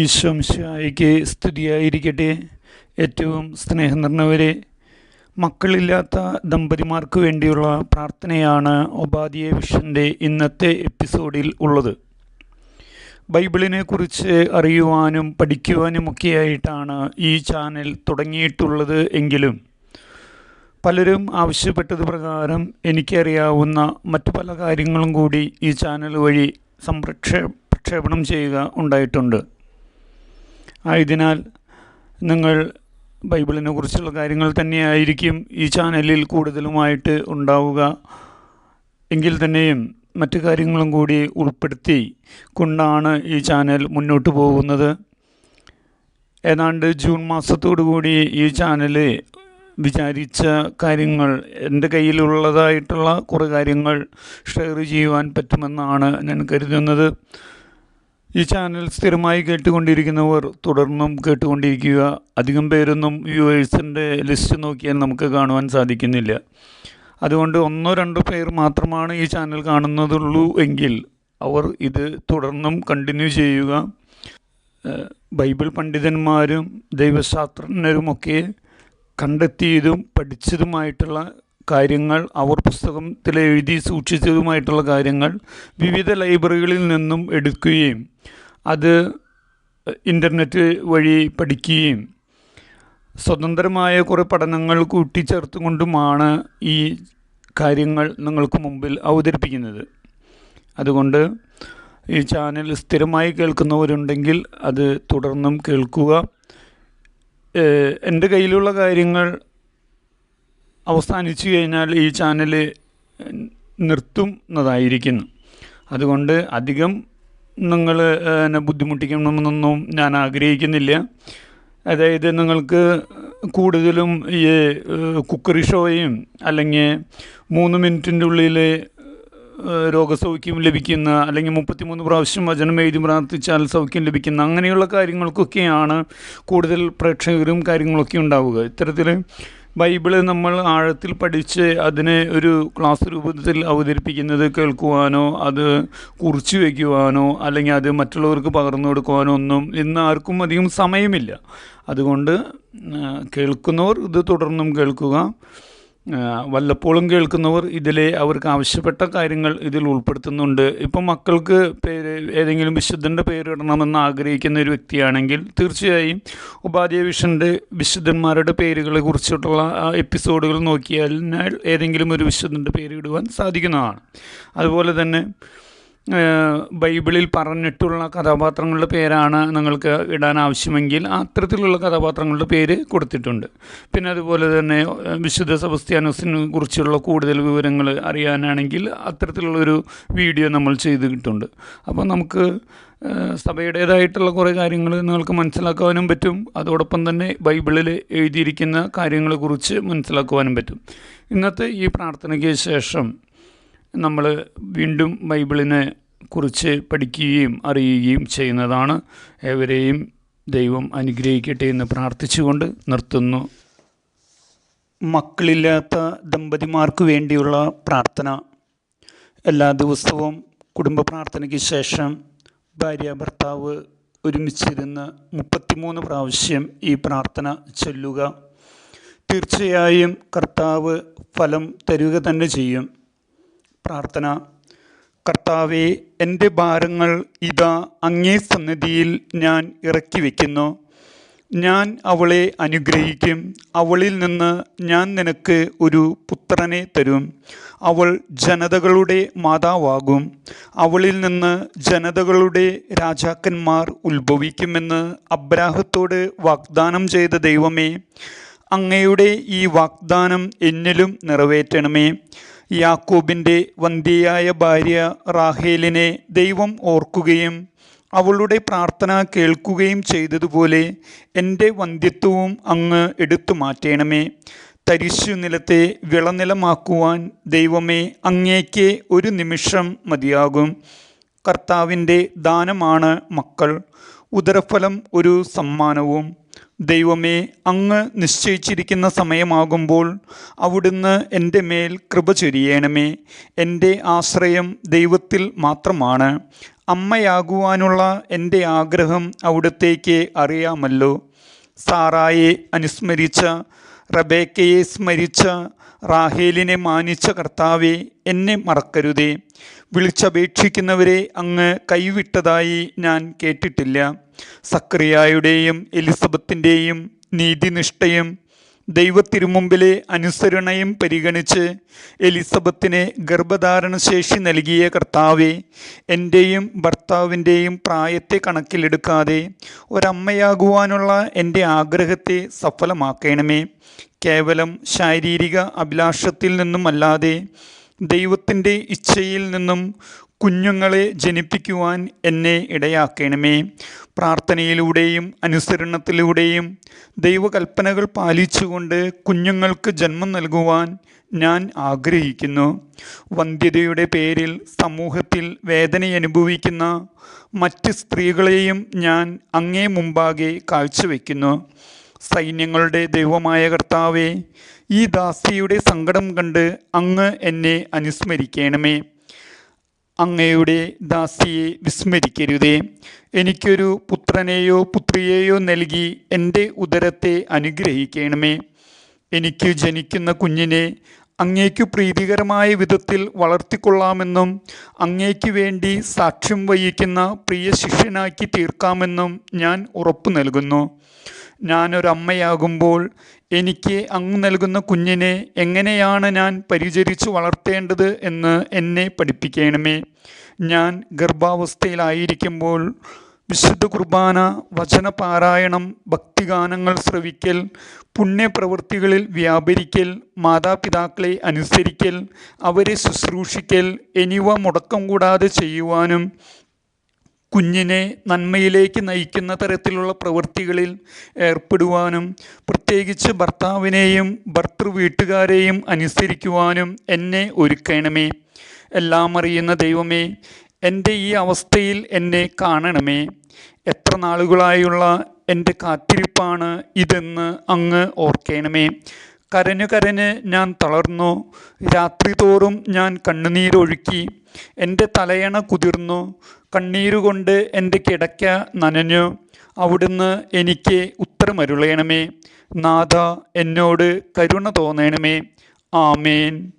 ഈശോംശായിക്ക് സ്തുതിയായിരിക്കട്ടെ. ഏറ്റവും സ്നേഹം നിറഞ്ഞവരെ മക്കളില്ലാത്ത ദമ്പതിമാർക്ക് വേണ്ടിയുള്ള പ്രാർത്ഥനയാണ് ഒബാദിയ വിഷന്റെ ഇന്നത്തെ എപ്പിസോഡിൽ ഉള്ളത്. ബൈബിളിനെ കുറിച്ച് അറിയുവാനും പഠിക്കുവാനുമൊക്കെയായിട്ടാണ് ഈ ചാനൽ തുടങ്ങിയിട്ടുള്ളത് എങ്കിലും പലരും ആവശ്യപ്പെട്ടത് പ്രകാരം എനിക്കറിയാവുന്ന മറ്റു പല കാര്യങ്ങളും കൂടി ഈ ചാനൽ വഴി സംപ്രക്ഷേ പ്രക്ഷേപണം ചെയ്യുക ഉണ്ടായിട്ടുണ്ട്. ആയതിനാൽ നിങ്ങൾ ബൈബിളിനെ കുറിച്ചുള്ള കാര്യങ്ങൾ തന്നെയായിരിക്കും ഈ ചാനലിൽ കൂടുതലുമായിട്ട് ഉണ്ടാവുക. എങ്കിൽ തന്നെയും മറ്റു കാര്യങ്ങളും കൂടി ഉൾപ്പെടുത്തി കൊണ്ടാണ് ഈ ചാനൽ മുന്നോട്ട് പോകുന്നത്. ഏതാണ്ട് ജൂൺ കൂടി ഈ ചാനൽ വിചാരിച്ച കാര്യങ്ങൾ എന്റെ കയ്യിലുള്ളതായിട്ടുള്ള കുറേ കാര്യങ്ങൾ ഷെയർ ചെയ്യുവാൻ പറ്റുമെന്നാണ് ഞാൻ കരുതുന്നത്. ഈ ചാനൽ സ്ഥിരമായി കേട്ടുകൊണ്ടിരിക്കുന്നവർ തുടർന്നും കേട്ടുകൊണ്ടിരിക്കുക. അധികം പേരൊന്നും വ്യൂവേഴ്സിന്റെ ലിസ്റ്റ് നോക്കിയാൽ നമുക്ക് കാണുവാൻ സാധിക്കുന്നില്ല. അതുകൊണ്ട് ഒന്നോ രണ്ടോ പേർ മാത്രമാണ് ഈ ചാനൽ കാണുന്നതുള്ളൂ എങ്കിൽ അവർ ഇത് തുടർന്നും കണ്ടിന്യൂ ചെയ്യുക. ബൈബിൾ പണ്ഡിതന്മാരും ദൈവശാസ്ത്രജ്ഞരുമൊക്കെ കണ്ടെത്തിയതും പഠിച്ചതുമായിട്ടുള്ള കാര്യങ്ങൾ അവർ പുസ്തകത്തിൽ എഴുതി സൂക്ഷിച്ചതുമായിട്ടുള്ള കാര്യങ്ങൾ വിവിധ ലൈബ്രറികളിൽ നിന്നും എടുക്കുകയും അത് ഇന്റർനെറ്റ് വഴി പഠിക്കുകയും സ്വതന്ത്രമായ കുറേ പഠനങ്ങൾ കൂട്ടിച്ചേർത്തുകൊണ്ടുമാണ് ഈ കാര്യങ്ങൾ നിങ്ങൾക്ക് മുമ്പിൽ അവതരിപ്പിക്കുന്നത്. അതുകൊണ്ട് ഈ ചാനൽ സ്ഥിരമായി കേൾക്കുന്നവരുണ്ടെങ്കിൽ അത് തുടർന്നും കേൾക്കുക. എന്റെ കയ്യിലുള്ള കാര്യങ്ങൾ അവസാനിച്ചു കഴിഞ്ഞാൽ ഈ ചാനൽ നിർത്തുന്നതായിരിക്കുന്നു. അതുകൊണ്ട് അധികം നിങ്ങൾ എന്നെ ബുദ്ധിമുട്ടിക്കണമെന്നൊന്നും ഞാൻ ആഗ്രഹിക്കുന്നില്ല. അതായത് നിങ്ങൾക്ക് കൂടുതലും ഈ കുക്കറി ഷോയും അല്ലെങ്കിൽ മൂന്ന് മിനിറ്റിന്റെ ഉള്ളിൽ രോഗസൗഖ്യം ലഭിക്കുന്ന അല്ലെങ്കിൽ മുപ്പത്തിമൂന്ന് പ്രാവശ്യം വചനം എഴുതി പ്രാർത്ഥിച്ചാൽ സൗഖ്യം ലഭിക്കുന്ന അങ്ങനെയുള്ള കാര്യങ്ങൾക്കൊക്കെയാണ് കൂടുതൽ പ്രേക്ഷകരും കാര്യങ്ങളൊക്കെ ഉണ്ടാവുക. ഇത്തരത്തിൽ ബൈബിൾ നമ്മൾ ആഴത്തിൽ പഠിച്ച് അതിനെ ഒരു ക്ലാസ് രൂപത്തിൽ അവതരിപ്പിക്കുന്നത് കേൾക്കുവാനോ അത് കുറിച്ചു വയ്ക്കുവാനോ അല്ലെങ്കിൽ അത് മറ്റുള്ളവർക്ക് പകർന്നു കൊടുക്കുവാനോ ഒന്നും ഇന്ന് ആർക്കും അധികം സമയമില്ല. അതുകൊണ്ട് കേൾക്കുന്നവർ ഇത് തുടർന്നും കേൾക്കുക. വല്ലപ്പോഴും കേൾക്കുന്നവർ ഇതിലെ അവർക്ക് ആവശ്യപ്പെട്ട കാര്യങ്ങൾ ഇതിൽ ഉൾപ്പെടുത്തുന്നുണ്ട്. ഇപ്പം മക്കൾക്ക് പേര് ഏതെങ്കിലും വിശുദ്ധന്റെ പേരിടണമെന്ന് ആഗ്രഹിക്കുന്ന ഒരു വ്യക്തിയാണെങ്കിൽ തീർച്ചയായും ഉപാധ്യായ വിഷന്റെ വിശുദ്ധന്മാരുടെ പേരുകളെ കുറിച്ചിട്ടുള്ള എപ്പിസോഡുകൾ നോക്കിയാൽ ഏതെങ്കിലും ഒരു വിശുദ്ധന്റെ പേരിടുവാൻ സാധിക്കുന്നതാണ്. അതുപോലെ തന്നെ ബൈബിളിൽ പറഞ്ഞിട്ടുള്ള കഥാപാത്രങ്ങളുടെ പേരാണ് നിങ്ങൾക്ക് ഇടാൻ ആവശ്യമെങ്കിൽ അത്തരത്തിലുള്ള കഥാപാത്രങ്ങളുടെ പേര് കൊടുത്തിട്ടുണ്ട്. പിന്നെ അതുപോലെ തന്നെ വിശുദ്ധ സെബസ്ത്യാനോസിനെ കുറിച്ചുള്ള കൂടുതൽ വിവരങ്ങൾ അറിയാനാണെങ്കിൽ അത്തരത്തിലുള്ളൊരു വീഡിയോ നമ്മൾ ചെയ്തിട്ടുണ്ട്. അപ്പോൾ നമുക്ക് സഭയുടേതായിട്ടുള്ള കുറേ കാര്യങ്ങൾ നിങ്ങൾക്ക് മനസ്സിലാക്കുവാനും പറ്റും. അതോടൊപ്പം തന്നെ ബൈബിളിൽ എഴുതിയിരിക്കുന്ന കാര്യങ്ങളെക്കുറിച്ച് മനസ്സിലാക്കുവാനും പറ്റും. ഇന്നത്തെ ഈ പ്രാർത്ഥനയ്ക്ക് ശേഷം നമ്മൾ വീണ്ടും ബൈബിളിനെ കുറിച്ച് പഠിക്കുകയും അറിയുകയും ചെയ്യുന്നതാണ്. ഏവരെയും ദൈവം അനുഗ്രഹിക്കട്ടെ എന്ന് പ്രാർത്ഥിച്ചുകൊണ്ട് നിർത്തുന്നു. മക്കളില്ലാത്ത ദമ്പതിമാർക്ക് വേണ്ടിയുള്ള പ്രാർത്ഥന. എല്ലാ ദിവസവും കുടുംബ പ്രാർത്ഥനയ്ക്ക് ശേഷം ഭാര്യ ഭർത്താവ് ഒരുമിച്ചിരുന്ന് മുപ്പത്തിമൂന്ന് പ്രാവശ്യം ഈ പ്രാർത്ഥന ചൊല്ലുക. തീർച്ചയായും കർത്താവ് ഫലം തരുക തന്നെ ചെയ്യും. പ്രാർത്ഥന. കർത്താവെ എന്റെ ഭാരങ്ങൾ ഇതാ അങ്ങേ സന്നിധിയിൽ ഞാൻ ഇറക്കി വയ്ക്കുന്നു ഞാൻ അവളെ അനുഗ്രഹിക്കും. അവളിൽ നിന്ന് ഞാൻ നിനക്ക് ഒരു പുത്രനെ തരും. അവൾ ജനതകളുടെ മാതാവാകും. അവളിൽ നിന്ന് ജനതകളുടെ രാജാക്കന്മാർ ഉത്ഭവിക്കുമെന്ന് അബ്രാഹത്തോട് വാഗ്ദാനം ചെയ്ത ദൈവമേ അങ്ങയുടെ ഈ വാഗ്ദാനം എന്നിലും നിറവേറ്റണമേ. യാക്കോബിന്റെ വന്ധ്യയായ ഭാര്യ റാഹേലിനെ ദൈവം ഓർക്കുകയും അവളുടെ പ്രാർത്ഥന കേൾക്കുകയും ചെയ്തതുപോലെ എന്റെ വന്ധ്യത്വവും അങ്ങ് എടുത്തു മാറ്റണമേ. തരിശു നിലത്തെ വിളനിലമാക്കുവാൻ ദൈവമേ അങ്ങേക്ക് ഒരു നിമിഷം മതിയാകും. കർത്താവിന്റെ ദാനമാണ് മക്കൾ. ഉദരഫലം ഒരു സമ്മാനവും. ദൈവമേ അങ്ങ് നിശ്ചയിച്ചിരിക്കുന്ന സമയമാകുമ്പോൾ അവിടുന്ന് എന്റെ മേൽ കൃപ ചൊരിയണമേ. എന്റെ ആശ്രയം ദൈവത്തിൽ മാത്രമാണ്. അമ്മയാകുവാനുള്ള എന്റെ ആഗ്രഹം അവിടുത്തേക്ക് അറിയാമല്ലോ. സാറായെ അനുസ്മരിച്ച റബേക്കയെ സ്മരിച്ച റാഹേലിനെ മാനിച്ച കർത്താവെ എന്നെ മറക്കരുതേ. വിളിച്ചപേക്ഷിക്കുന്നവരെ അങ്ങ് കൈവിട്ടതായി ഞാൻ കേട്ടിട്ടില്ല. സക്രിയായുടെയും എലിസബത്തിന്റെയും നീതിനിഷ്ഠയും ദൈവത്തിരുമുമ്പിലെ അനുസരണയും പരിഗണിച്ച് എലിസബത്തിന് ഗർഭധാരണ ശേഷി നൽകിയ കർത്താവെ എന്റെയും ഭർത്താവിന്റെയും പ്രായത്തെ കണക്കിലെടുക്കാതെ ഒരമ്മയാകുവാനുള്ള എന്റെ ആഗ്രഹത്തെ സഫലമാക്കണമേ. കേവലം ശാരീരിക അഭിലാഷത്തിൽ നിന്നുമല്ലാതെ ദൈവത്തിന്റെ ഇച്ഛയിൽ നിന്നും കുഞ്ഞുങ്ങളെ ജനിപ്പിക്കുവാൻ എന്നെ ഇടയാക്കണമേ. പ്രാർത്ഥനയിലൂടെയും അനുസരണത്തിലൂടെയും ദൈവകൽപ്പനകൾ പാലിച്ചുകൊണ്ട് കുഞ്ഞുങ്ങൾക്ക് ജന്മം നൽകുവാൻ ഞാൻ ആഗ്രഹിക്കുന്നു. വന്ധ്യതയുടെ പേരിൽ സമൂഹത്തിൽ വേദനയനുഭവിക്കുന്ന മറ്റ് സ്ത്രീകളെയും ഞാൻ അങ്ങേ മുമ്പാകെ കാഴ്ചവെക്കുന്നു. സൈന്യങ്ങളുടെ ദൈവമായ കർത്താവെ ഈ ദാസിയുടെ സങ്കടം കണ്ട് അങ്ങ് എന്നെ അനുസ്മരിക്കണമേ. അങ്ങയുടെ ദാസിയെ വിസ്മരിക്കരുതേ. എനിക്കൊരു പുത്രനെയോ പുത്രിയെയോ നൽകി എന്റെ ഉദരത്തെ അനുഗ്രഹിക്കണമേ. എനിക്ക് ജനിക്കുന്ന കുഞ്ഞിനെ അങ്ങേക്കു പ്രീതികരമായ വിധത്തിൽ വളർത്തിക്കൊള്ളാമെന്നും അങ്ങേക്ക് വേണ്ടി സാക്ഷ്യം വഹിക്കുന്ന പ്രിയ ശിഷ്യനാക്കി തീർക്കാമെന്നും ഞാൻ ഉറപ്പു നൽകുന്നു. ഞാനൊരമ്മയാകുമ്പോൾ എനിക്ക് അങ്ങ് നൽകുന്ന കുഞ്ഞിനെ എങ്ങനെയാണ് ഞാൻ പരിചരിച്ചു വളർത്തേണ്ടത് എന്ന് എന്നെ പഠിപ്പിക്കണമേ. ഞാൻ ഗർഭാവസ്ഥയിലായിരിക്കുമ്പോൾ വിശുദ്ധ കുർബാന വചനപാരായണം ഭക്തിഗാനങ്ങൾ ശ്രവിക്കൽ പുണ്യപ്രവൃത്തികളിൽ വ്യാപരിക്കൽ മാതാപിതാക്കളെ അനുസരിക്കൽ അവരെ ശുശ്രൂഷിക്കൽ എന്നിവ മുടക്കം കൂടാതെ ചെയ്യുവാനും കുഞ്ഞിനെ നന്മയിലേക്ക് നയിക്കുന്ന തരത്തിലുള്ള പ്രവൃത്തികളിൽ ഏർപ്പെടുവാനും പ്രത്യേകിച്ച് ഭർത്താവിനെയും ഭർത്തൃ വീട്ടുകാരെയും അനുസരിക്കുവാനും എന്നെ ഒരുക്കണമേ. എല്ലാം അറിയുന്ന ദൈവമേ എന്റെ ഈ അവസ്ഥയിൽ എന്നെ കാണണമേ. എത്ര നാളുകളായുള്ള എന്റെ കാത്തിരിപ്പാണ് ഇതെന്ന് അങ്ങ് ഓർക്കണമേ. കരഞ്ഞു കരഞ്ഞ് ഞാൻ തളർന്നു. രാത്രി തോറും ഞാൻ കണ്ണുനീരൊഴുക്കി. എന്റെ തലയണ കുതിർന്നു. കണ്ണീരുകൊണ്ട് എന്റെ കിടക്ക നനഞ്ഞു. അവിടുന്ന് എനിക്ക് ഉത്തരമരുളയണമേ നാഥ എന്നോട് കരുണ തോന്നണമേ. ആമേൻ.